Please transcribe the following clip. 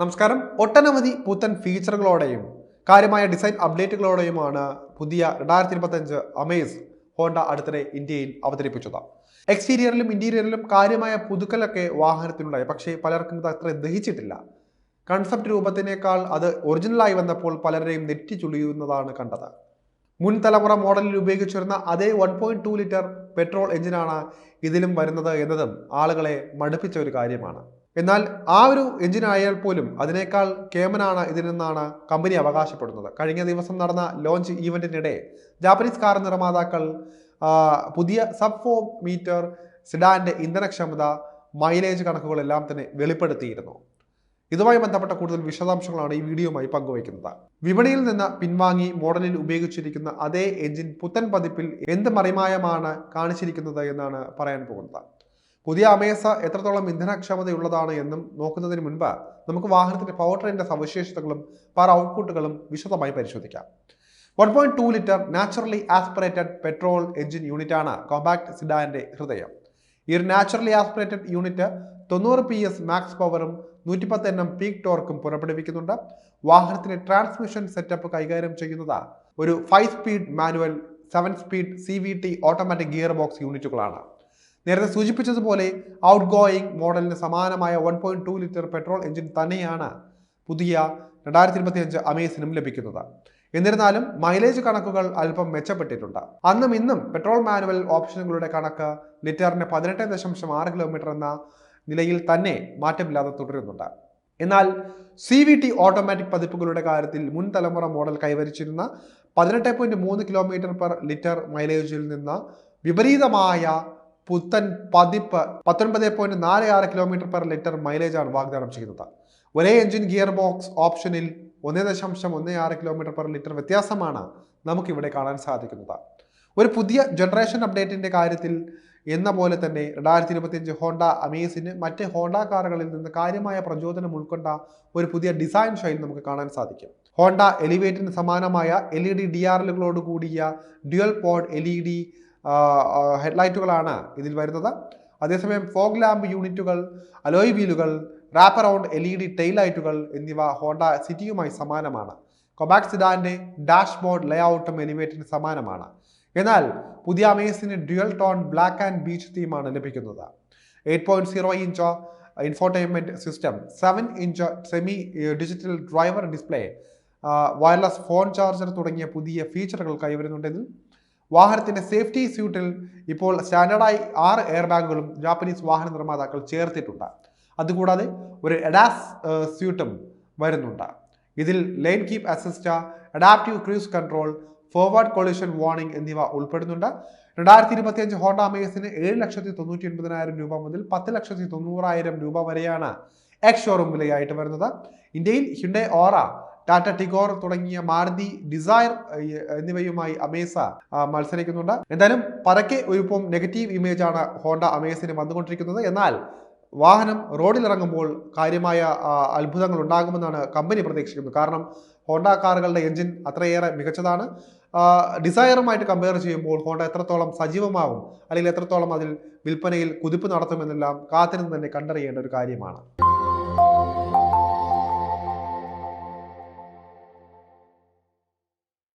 നമസ്കാരം. ഒട്ടനവധി പുത്തൻ ഫീച്ചറുകളോടെയും കാര്യമായ ഡിസൈൻ അപ്ഡേറ്റുകളോടെയുമാണ് പുതിയ രണ്ടായിരത്തി ഇരുപത്തഞ്ച് അമേസ് ഹോണ്ട അടുത്തിടെ ഇന്ത്യയിൽ അവതരിപ്പിച്ചത്. എക്സ്റ്റീരിയറിലും ഇന്റീരിയറിലും കാര്യമായ പുതുക്കലൊക്കെ വാഹനത്തിനുണ്ടായി പക്ഷേ പലർക്കും ഇത് അത്ര ദഹിച്ചിട്ടില്ല. കൺസെപ്റ്റ് രൂപത്തിനേക്കാൾ അത് ഒറിജിനലായി വന്നപ്പോൾ പലരെയും നെറ്റി ചുളിയുന്നതാണ് കണ്ടത്. മുൻ തലമുറ മോഡലിൽ ഉപയോഗിച്ചിരുന്ന അതേ one point two litre petrol എഞ്ചിനാണ് ഇതിലും വരുന്നത് എന്നതും ആളുകളെ മടുപ്പിച്ച ഒരു കാര്യമാണ്. എന്നാൽ ആ ഒരു എഞ്ചിനായാൽ പോലും അതിനേക്കാൾ കേമനാണ് ഇതിനെന്നാണ് കമ്പനി അവകാശപ്പെടുന്നത്. കഴിഞ്ഞ ദിവസം നടന്ന ലോഞ്ച് ഈവന്റിനിടെ ജാപ്പനീസ് കാർ നിർമ്മാതാക്കൾ പുതിയ സബ് ഫോർ മീറ്റർ സിഡാന്റെ ഇന്ധനക്ഷമത മൈലേജ് കണക്കുകളെല്ലാം തന്നെ വെളിപ്പെടുത്തിയിരുന്നു. ഇതുമായി ബന്ധപ്പെട്ട കൂടുതൽ വിശദാംശങ്ങളാണ് ഈ വീഡിയോയുമായി പങ്കുവയ്ക്കുന്നത്. വിപണിയിൽ നിന്ന് പിൻവാങ്ങി മോഡലിൽ ഉപയോഗിച്ചിരിക്കുന്ന അതേ എഞ്ചിൻ പുത്തൻ പതിപ്പിൽ എന്ത് മറിമായമാണ് കാണിച്ചിരിക്കുന്നത് എന്നാണ് പറയാൻ പോകുന്നത്. പുതിയ അമേസ എത്രത്തോളം ഇന്ധനക്ഷമതയുള്ളതാണ് എന്നും നോക്കുന്നതിന് മുൻപ് നമുക്ക് വാഹനത്തിന്റെ പവർ ട്രെയിനിന്റെ സവിശേഷതകളും പവർ ഔട്ട്പുട്ടുകളും വിശദമായി പരിശോധിക്കാം. One point two litre naturally aspirated petrol engine യൂണിറ്റാണ് കോമ്പാക്ട് സിഡാന്റെ ഹൃദയം. ഈ ഒരു നാച്ചുറലി ആസ്പിറേറ്റഡ് യൂണിറ്റ് തൊണ്ണൂറ് പി എസ് മാക്സ് പവറും നൂറ്റിപ്പത്ത് എണ്ണം പീക്ക് ടോർക്കും പുറപ്പെടുവിക്കുന്നുണ്ട്. വാഹനത്തിന്റെ ട്രാൻസ്മിഷൻ സെറ്റപ്പ് കൈകാര്യം ചെയ്യുന്നത് ഒരു five speed manual seven speed C V T automatic gear box യൂണിറ്റുകളാണ് നേരത്തെ സൂചിപ്പിച്ചതുപോലെ ഔട്ട് ഗോയിങ് മോഡലിന് സമാനമായ one point two litre petrol engine തന്നെയാണ് പുതിയ രണ്ടായിരത്തി ഇരുപത്തി അഞ്ച് അമേസിനും ലഭിക്കുന്നത്. എന്നിരുന്നാലും മൈലേജ് കണക്കുകൾ അല്പം മെച്ചപ്പെട്ടിട്ടുണ്ട്. അന്നും ഇന്നും പെട്രോൾ മാനുവൽ ഓപ്ഷനുകളുടെ കണക്ക് ലിറ്ററിന് പതിനെട്ട് ദശാംശം ആറ് കിലോമീറ്റർ എന്ന നിലയിൽ തന്നെ മാറ്റമില്ലാതെ തുടരുന്നുണ്ട്. എന്നാൽ സി വി ടി ഓട്ടോമാറ്റിക് പതിപ്പുകളുടെ കാര്യത്തിൽ മുൻ തലമുറ മോഡൽ കൈവരിച്ചിരുന്ന പതിനെട്ട് പോയിന്റ് മൂന്ന് കിലോമീറ്റർ പെർ ലിറ്റർ മൈലേജിൽ നിന്ന് വിപരീതമായ പുത്തൻ പതിപ്പ് പത്തൊൻപത് പോയിന്റ് നാല് ആറ് കിലോമീറ്റർ പെർ ലിറ്റർ മൈലേജാണ് വാഗ്ദാനം ചെയ്യുന്നത്. ഒരേ എഞ്ചിൻ ഗിയർ ബോക്സ് ഓപ്ഷനിൽ ഒന്ന് ദശാംശം ഒന്ന് ആറ് കിലോമീറ്റർ പെർ ലിറ്റർ വ്യത്യാസമാണ് നമുക്കിവിടെ കാണാൻ സാധിക്കുന്നത്. ഒരു പുതിയ ജനറേഷൻ അപ്ഡേറ്റിന്റെ കാര്യത്തിൽ എന്ന പോലെ തന്നെ രണ്ടായിരത്തി ഇരുപത്തിയഞ്ച് ഹോണ്ട അമേസിന് മറ്റ് ഹോണ്ട കാറുകളിൽ നിന്ന് കാര്യമായ പ്രചോദനം ഉൾക്കൊണ്ട ഒരു പുതിയ ഡിസൈൻ ശൈലി നമുക്ക് കാണാൻ സാധിക്കും. ഹോണ്ട എലിവേറ്റിന് സമാനമായ L E D D R എല്ലുകളോട് കൂടിയ dual pod L E D ഹെഡ്ലൈറ്റുകളാണ് ഇതിൽ വരുന്നത്. അതേസമയം ഫോഗ് ലാമ്പ് യൂണിറ്റുകൾ alloy വീലുകൾ wrap around L E D tail ലൈറ്റുകൾ എന്നിവ ഹോണ്ട സിറ്റിയുമായി സമാനമാണ്. കൊബാക് സിഡാന്റെ ഡാഷ്ബോർഡ് ലേഔട്ടും എലിവേറ്റിന് സമാനമാണ്. എന്നാൽ പുതിയ അമേസിന് dual tone black and beige തീമാണ് ലഭിക്കുന്നത്. Eight point zero inch infotainment system seven inch semi digital driver display wireless phone charger തുടങ്ങിയ പുതിയ ഫീച്ചറുകൾ കൈവരുന്നുണ്ടെങ്കിൽ വാഹനത്തിന്റെ സേഫ്റ്റി സ്യൂട്ടിൽ ഇപ്പോൾ സ്റ്റാൻഡേർഡായി ആറ് എയർ ബാഗുകളും ജാപ്പനീസ് വാഹന നിർമ്മാതാക്കൾ ചേർത്തിട്ടുണ്ട്. അതുകൂടാതെ ഒരു എഡാസ് സ്യൂട്ടും വരുന്നുണ്ട്. ഇതിൽ lane keep assist adaptive cruise control forward collision warning എന്നിവ ഉൾപ്പെടുന്നുണ്ട്. രണ്ടായിരത്തി ഇരുപത്തിയഞ്ച് ഹോണ്ട അമേസിന് ഏഴ് ലക്ഷത്തി തൊണ്ണൂറ്റി എൺപതിനായിരം രൂപ മുതൽ പത്ത് ലക്ഷത്തി തൊണ്ണൂറായിരം രൂപ വരെയാണ് എക്സ് ഷോറൂം വിലയായിട്ട് വരുന്നത്. ഇന്ത്യയിൽ ഹിൻഡെ ഓറ ടാറ്റ ടിഗോർ തുടങ്ങിയ മാരുതി ഡിസയർ എന്നിവയുമായി അമേസ മത്സരിക്കുന്നുണ്ട്. എന്തായാലും പരക്കെ ഒരുപ്പം നെഗറ്റീവ് ഇമേജ് ആണ് ഹോണ്ട അമേസിന് വന്നുകൊണ്ടിരിക്കുന്നത്. എന്നാൽ വാഹനം റോഡിലിറങ്ങുമ്പോൾ കാര്യമായ അത്ഭുതങ്ങൾ ഉണ്ടാകുമെന്നാണ് കമ്പനി പ്രതീക്ഷിക്കുന്നത്. കാരണം ഹോണ്ട കാറുകളുടെ എഞ്ചിൻ അത്രയേറെ മികച്ചതാണ്. ഡിസയറുമായിട്ട് കമ്പയർ ചെയ്യുമ്പോൾ ഹോണ്ട എത്രത്തോളം സജീവമാകും അല്ലെങ്കിൽ എത്രത്തോളം അതിൽ വിൽപ്പനയിൽ കുതിപ്പ് നടത്തുമെന്നെല്ലാം കാത്തിരുന്ന് തന്നെ കണ്ടറിയേണ്ട ഒരു കാര്യമാണ്.